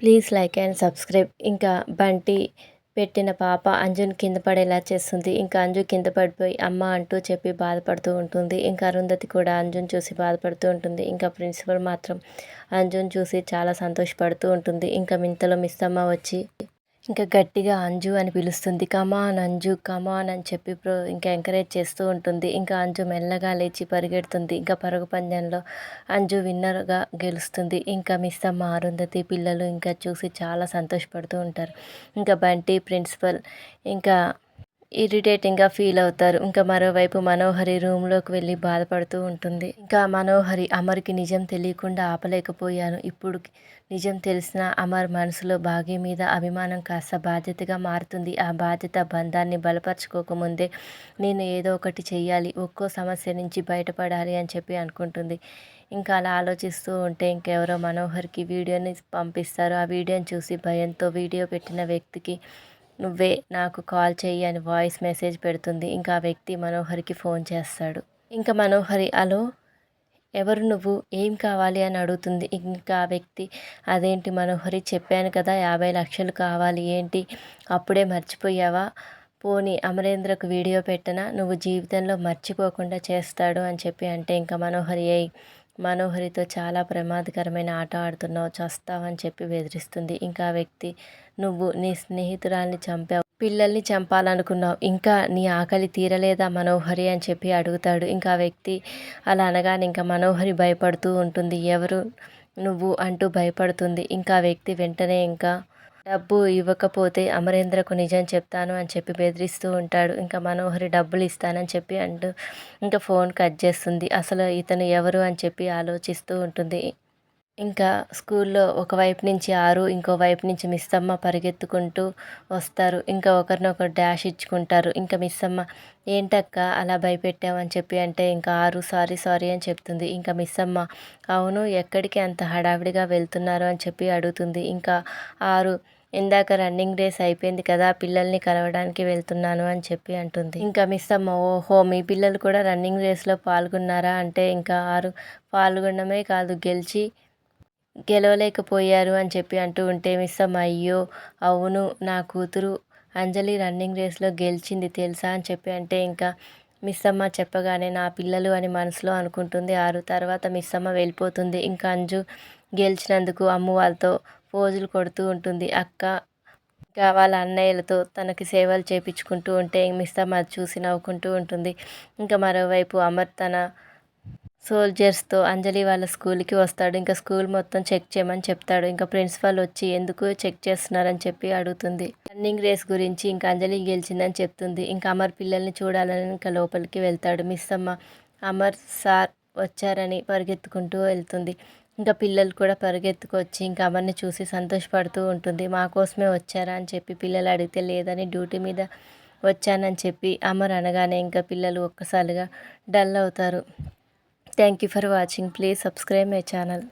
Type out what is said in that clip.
Please like and subscribe. ఇంకా బంటి పెట్టిన పాప అంజున్ కింద పడేలా చేస్తుంది. ఇంకా అంజు కింద పడిపోయి అమ్మ అంటూ చెప్పి బాధపడుతూ ఉంటుంది. ఇంకా అరుంధతి కూడా అంజున్ చూసి బాధపడుతూ ఉంటుంది. ఇంకా ప్రిన్సిపల్ మాత్రం అంజున్ చూసి చాలా సంతోషపడుతూ ఉంటుంది. ఇంకా మింతలో మిస్తమ్మ వచ్చి ఇంకా గట్టిగా అంజు అని పిలుస్తుంది. కమాన్ అంజు కమాన్ అని చెప్పి ప్రో ఇంకా ఎంకరేజ్ చేస్తూ ఉంటుంది. ఇంకా అంజు మెల్లగా లేచి పరిగెడుతుంది. ఇంకా పరుగు పందెంలో అంజు విన్నర్గా గెలుస్తుంది. ఇంకా మిస్ అమ్మ అరుంధతి పిల్లలు ఇంకా చూసి చాలా సంతోషపడుతూ ఉంటారు. ఇంకా బంటి ప్రిన్సిపల్ ఇంకా ఇరిటేటింగ్గా ఫీల్ అవుతారు. ఇంకా మరోవైపు మనోహరి రూమ్లోకి వెళ్ళి బాధపడుతూ ఉంటుంది. ఇంకా మనోహరి అమర్కి నిజం తెలియకుండా ఆపలేకపోయాను. ఇప్పుడు నిజం తెలిసిన అమర్ మనసులో భాగ్య మీద అభిమానం కాస్త బాధ్యతగా మారుతుంది. ఆ బాధ్యత బంధాన్ని బలపరచుకోకముందే నేను ఏదో ఒకటి చేయాలి ఒక్కో సమస్య నుంచి బయటపడాలి అని చెప్పి అనుకుంటుంది. ఇంకా అలా ఆలోచిస్తూ ఉంటే ఇంకెవరో మనోహర్కి వీడియోని పంపిస్తారు. ఆ వీడియోని చూసి భయంతో వీడియో పెట్టిన వ్యక్తికి నువ్వే నాకు కాల్ చెయ్యి అని వాయిస్ మెసేజ్ పెడుతుంది. ఇంకా ఆ వ్యక్తి మనోహరికి ఫోన్ చేస్తాడు. ఇంకా మనోహరి హలో ఎవరు నువ్వు? ఏం కావాలి? అని అడుగుతుంది. ఇంకా ఆ వ్యక్తి అదేంటి మనోహరి చెప్పాను కదా యాభై లక్షలు కావాలి. ఏంటి? అప్పుడే మర్చిపోయావా? పోని అమరేంద్రకు వీడియో పెట్టనా? నువ్వు జీవితంలో మర్చిపోకుండా చేస్తాడు అని చెప్పి అంటే ఇంకా మనోహరి అయి మనోహరితో చాలా ప్రమాదకరమైన ఆట ఆడుతున్నావు చస్తావని చెప్పి బెదిరిస్తుంది. ఇంకా వ్యక్తి నువ్వు నీ స్నేహితురాల్ని చంపావు పిల్లల్ని చంపాలనుకున్నావు ఇంకా నీ ఆకలి తీరలేదా మనోహరి? అని చెప్పి అడుగుతాడు. ఇంకా వ్యక్తి అలా అనగానే ఇంకా మనోహరి భయపడుతూ ఉంటుంది. ఎవరు నువ్వు? అంటూ భయపడుతుంది. ఇంకా వ్యక్తి వెంటనే ఇంకా డబ్బు ఇవ్వకపోతే అమరేంద్రకు నిజం చెప్తాను అని చెప్పి బెదిరిస్తూ ఉంటాడు. ఇంకా మనోహరి డబ్బులు ఇస్తానని చెప్పి అంటూ ఇంకా ఫోన్ కట్ చేస్తుంది. అసలు ఇతను ఎవరు అని చెప్పి ఆలోచిస్తూ ఉంటుంది. ఇంకా స్కూల్లో ఒకవైపు నుంచి ఆరు ఇంకో వైపు నుంచి మిస్సమ్మ పరిగెత్తుకుంటూ వస్తారు. ఇంకా ఒకరినొకరు డాష్ ఇచ్చుకుంటారు. ఇంకా మిస్సమ్మ ఏంటక్క అలా భయపెట్టామని చెప్పి అంటే ఇంకా ఆరు సారీ సారీ అని చెప్తుంది. ఇంకా మిస్సమ్మ అవును ఎక్కడికి అంత హడావిడిగా వెళ్తున్నారు అని చెప్పి అడుగుతుంది. ఇంకా ఆరు ఇందాక రన్నింగ్ రేస్ అయిపోయింది కదా పిల్లల్ని కలవడానికి వెళ్తున్నాను అని చెప్పి అంటుంది. ఇంకా మిస్ అమ్మ ఓహో మీ పిల్లలు కూడా రన్నింగ్ రేస్లో పాల్గొన్నారా? అంటే ఇంకా ఆరు పాల్గొనడమే కాదు గెలిచి గెలవలేకపోయారు అని చెప్పి అంటూ ఉంటే మిస్ అమ్మ అయ్యో అవును నా కూతురు అంజలి రన్నింగ్ రేస్లో గెలిచింది తెలుసా అని చెప్పి అంటే ఇంకా మిస్ అమ్మ చెప్పగానే నా పిల్లలు అని మనసులో అనుకుంటుంది. ఆరు తర్వాత మిస్ అమ్మ వెళ్ళిపోతుంది. ఇంకా అంజు గెలిచినందుకు అమ్మ వాళ్ళతో పోజులు కొడుతూ ఉంటుంది. అక్క ఇంకా వాళ్ళ అన్నయ్యలతో తనకి సేవలు చేపించుకుంటూ ఉంటే మిస్ అమ్మ చూసి నవ్వుకుంటూ ఉంటుంది. ఇంకా మరోవైపు అమర్ తన సోల్జర్స్తో అంజలి వాళ్ళ స్కూల్కి వస్తాడు. ఇంకా స్కూల్ మొత్తం చెక్ చేయమని చెప్తాడు. ఇంకా ప్రిన్సిపాల్ వచ్చి ఎందుకు చెక్ చేస్తున్నారని చెప్పి అడుగుతుంది. రన్నింగ్ రేస్ గురించి ఇంకా అంజలి గెలిచిందని చెప్తుంది. ఇంకా అమర్ పిల్లల్ని చూడాలని ఇంకా లోపలికి వెళ్తాడు. మిస్ అమ్మ అమర్ సార్ వచ్చారని పరిగెత్తుకుంటూ వెళ్తుంది. ఇంకా పిల్లలు కూడా పరిగెత్తుకొచ్చి ఇంకా అమర్ని చూసి సంతోషపడుతూ ఉంటుంది. మా కోసమే వచ్చారా? అని చెప్పి పిల్లలు అడిగితే లేదని డ్యూటీ మీద వచ్చానని చెప్పి అమర్ అనగానే ఇంకా పిల్లలు ఒక్కసారిగా డల్ అవుతారు. Thank you for watching. Please subscribe my channel.